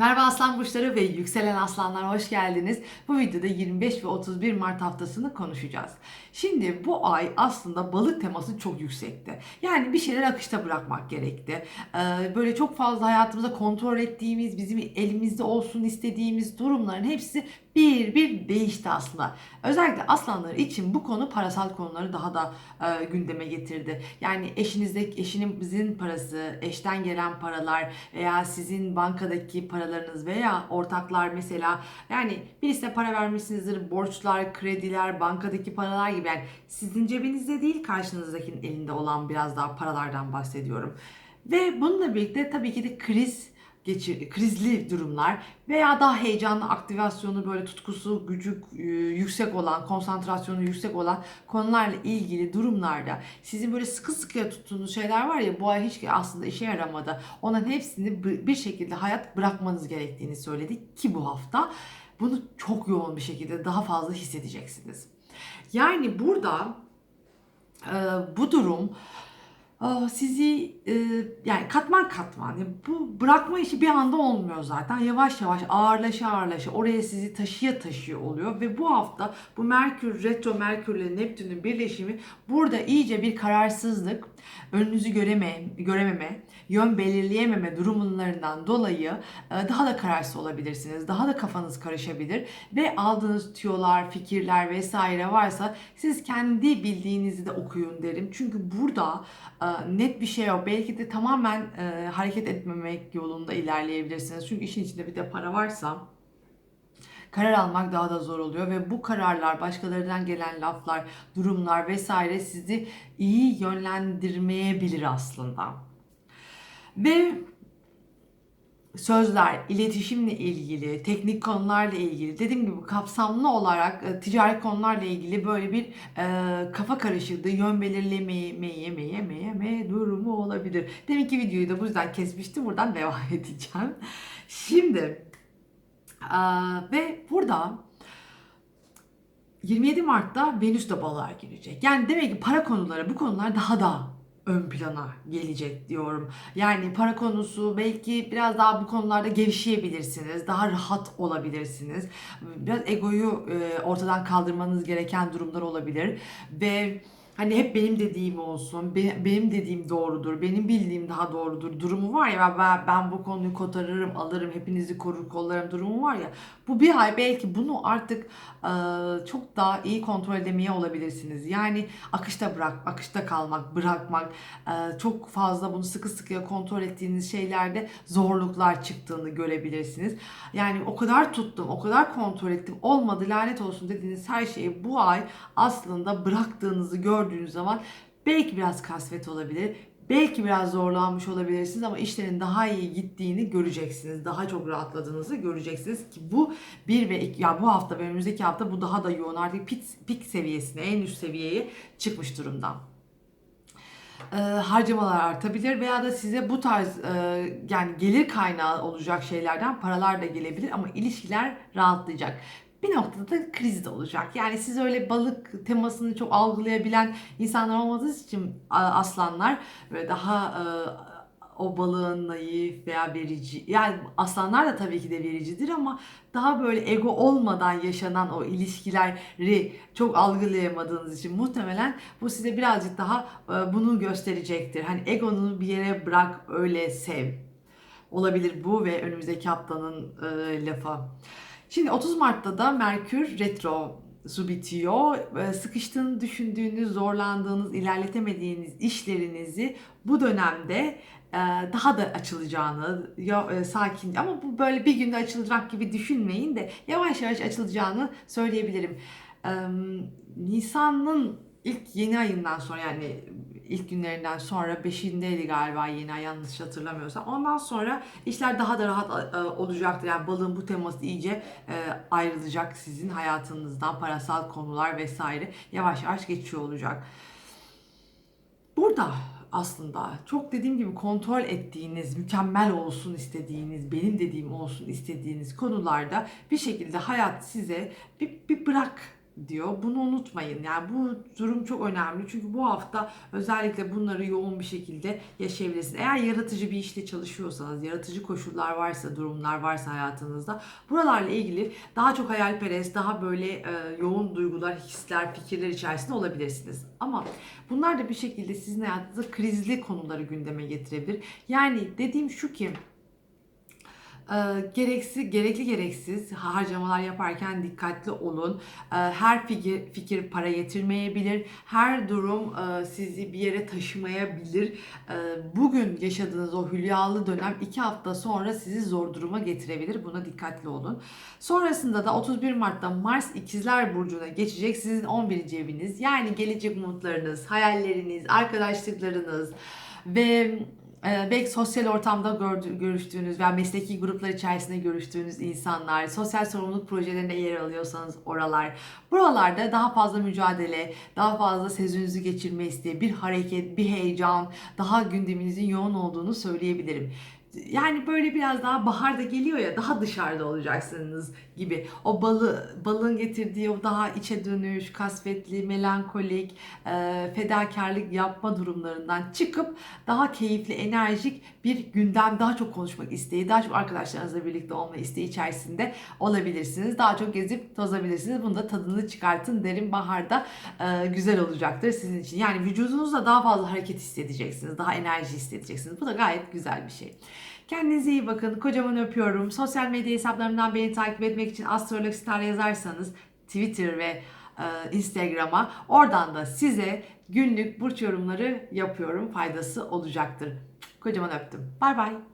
Merhaba aslan burçları ve yükselen aslanlar hoş geldiniz. Bu videoda 25 ve 31 Mart haftasını konuşacağız. Şimdi bu ay aslında balık teması çok yüksekti. Yani bir şeyler akışta bırakmak gerekti. Ee, Böyle çok fazla hayatımızda kontrol ettiğimiz, bizim elimizde olsun istediğimiz durumların hepsi bir bir değişti aslında. Özellikle aslanlar için bu konu parasal konuları daha da e, gündeme getirdi. Yani eşinizdeki eşinizin parası, eşten gelen paralar veya sizin bankadaki paralarınız veya ortaklar mesela yani birisine para vermişsinizdir, borçlar, krediler, bankadaki paralar gibi yani sizin cebinizde değil karşınızdakinin elinde olan biraz daha paralardan bahsediyorum. Ve bununla birlikte tabii ki de kriz geçir, krizli durumlar veya daha heyecanlı aktivasyonu böyle tutkusu gücü e, yüksek olan konsantrasyonu yüksek olan konularla ilgili durumlarda sizin böyle sıkı sıkıya tuttuğunuz şeyler var ya bu ay hiç aslında işe yaramadı. Onların hepsini bir şekilde hayat bırakmanız gerektiğini söyledik ki bu hafta bunu çok yoğun bir şekilde daha fazla hissedeceksiniz. Yani burada e, bu durum sizi e, yani katman katman yani bu bırakma işi bir anda olmuyor zaten. Yavaş yavaş ağırlaşa ağırlaşa oraya sizi taşıya taşıyor oluyor. Ve bu hafta bu Merkür retro Merkür ile Neptün'ün birleşimi burada iyice bir kararsızlık önünüzü göreme, görememe yön belirleyememe durumlarından dolayı e, daha da kararsız olabilirsiniz. Daha da kafanız karışabilir. Ve aldığınız tüyolar fikirler vesaire varsa siz kendi bildiğinizi de okuyun derim. Çünkü burada e, net bir şey yok. Belki de tamamen e, hareket etmemek yolunda ilerleyebilirsiniz. Çünkü işin içinde bir de para varsa karar almak daha da zor oluyor ve bu kararlar, başkalarından gelen laflar, durumlar vesaire sizi iyi yönlendirmeyebilir aslında. Ve sözler, iletişimle ilgili, teknik konularla ilgili, dediğim gibi kapsamlı olarak e, ticari konularla ilgili böyle bir e, kafa karışıklığı, yön meye, meye, meye durumu olabilir. Demek ki videoyu da bu yüzden kesmiştim. Buradan devam edeceğim. Şimdi e, ve burada 27 Mart'ta Venüs de balığa girecek. Yani demek ki para konuları, bu konular daha da ön plana gelecek diyorum. Yani para konusu belki biraz daha bu konularda gevşeyebilirsiniz. Daha rahat olabilirsiniz. Biraz egoyu e, ortadan kaldırmanız gereken durumlar olabilir. Ve hani hep benim dediğim olsun, be- benim dediğim doğrudur, benim bildiğim daha doğrudur durumu var ya ben, ben bu konuyu kotarırım, alırım, hepinizi korur kollarım durumu var ya. Bu bir ay belki bunu artık e, çok daha iyi kontrol edemeye olabilirsiniz. Yani akışta bırak, akışta kalmak, bırakmak, e, çok fazla bunu sıkı sıkıya kontrol ettiğiniz şeylerde zorluklar çıktığını görebilirsiniz. Yani o kadar tuttum, o kadar kontrol ettim, olmadı lanet olsun dediğiniz her şeyi bu ay aslında bıraktığınızı gördüğünüz zaman belki biraz kasvet olabilir, Belki biraz zorlanmış olabilirsiniz ama işlerin daha iyi gittiğini göreceksiniz. Daha çok rahatladığınızı göreceksiniz ki bu bir ve iki, ya bu hafta ve önümüzdeki hafta bu daha da yoğun artık pik, pik seviyesine, en üst seviyeye çıkmış durumda e, harcamalar artabilir veya da size bu tarz e, yani gelir kaynağı olacak şeylerden paralar da gelebilir ama ilişkiler rahatlayacak. Bir noktada da kriz de olacak. Yani siz öyle balık temasını çok algılayabilen insanlar olmadığınız için aslanlar ve daha e, o balığın naif veya verici yani aslanlar da tabii ki de vericidir ama daha böyle ego olmadan yaşanan o ilişkileri çok algılayamadığınız için muhtemelen bu size birazcık daha e, bunu gösterecektir. Hani egonu bir yere bırak öyle sev. Olabilir bu ve önümüzdeki haftanın e, lafı. Şimdi 30 Mart'ta da Merkür retro su bitiyor. E, Sıkıştığını düşündüğünüz, zorlandığınız, ilerletemediğiniz işlerinizi bu dönemde e, daha da açılacağını, e, sakin ama bu böyle bir günde açılacak gibi düşünmeyin de yavaş yavaş açılacağını söyleyebilirim. Nisan'ın ilk yeni ayından sonra yani ilk günlerinden sonra 5'indeydi galiba yeni ay yanlış hatırlamıyorsam. Ondan sonra işler daha da rahat e, olacaktır. Yani balığın bu teması iyice e, ayrılacak sizin hayatınızdan parasal konular vesaire yavaş yavaş geçiyor olacak. Burada aslında çok dediğim gibi kontrol ettiğiniz, mükemmel olsun istediğiniz, benim dediğim olsun istediğiniz konularda bir şekilde hayat size bir, bir bırak diyor. Bunu unutmayın. Yani bu durum çok önemli. Çünkü bu hafta özellikle bunları yoğun bir şekilde yaşayabilirsiniz. Eğer yaratıcı bir işte çalışıyorsanız, yaratıcı koşullar varsa, durumlar varsa hayatınızda buralarla ilgili daha çok hayalperest, daha böyle e, yoğun duygular, hisler, fikirler içerisinde olabilirsiniz. Ama bunlar da bir şekilde sizin hayatınızda krizli konuları gündeme getirebilir. Yani dediğim şu ki gereksiz, gerekli gereksiz harcamalar yaparken dikkatli olun. E, her fikir, fikir para getirmeyebilir. Her durum e, sizi bir yere taşımayabilir. E, bugün yaşadığınız o hülyalı dönem iki hafta sonra sizi zor duruma getirebilir. Buna dikkatli olun. Sonrasında da 31 Mart'ta Mars İkizler Burcu'na geçecek. Sizin 11. eviniz. Yani gelecek umutlarınız, hayalleriniz, arkadaşlıklarınız ve ee, belki sosyal ortamda gördü, görüştüğünüz veya mesleki gruplar içerisinde görüştüğünüz insanlar, sosyal sorumluluk projelerinde yer alıyorsanız oralar. Buralarda daha fazla mücadele, daha fazla sezoninizi geçirme isteği, bir hareket, bir heyecan, daha gündeminizin yoğun olduğunu söyleyebilirim. Yani böyle biraz daha bahar da geliyor ya daha dışarıda olacaksınız gibi. O balı, balın getirdiği o daha içe dönüş, kasvetli, melankolik, e, fedakarlık yapma durumlarından çıkıp daha keyifli, enerjik bir gündem, daha çok konuşmak isteği, daha çok arkadaşlarınızla birlikte olma isteği içerisinde olabilirsiniz. Daha çok gezip tozabilirsiniz. Bunu da tadını çıkartın derim. Baharda e, güzel olacaktır sizin için. Yani vücudunuzda daha fazla hareket hissedeceksiniz. Daha enerji hissedeceksiniz. Bu da gayet güzel bir şey. Kendinize iyi bakın. Kocaman öpüyorum. Sosyal medya hesaplarımdan beni takip etmek için Astrolog Star yazarsanız Twitter ve e, Instagram'a oradan da size günlük burç yorumları yapıyorum. Faydası olacaktır. Kocaman öptüm. Bay bay.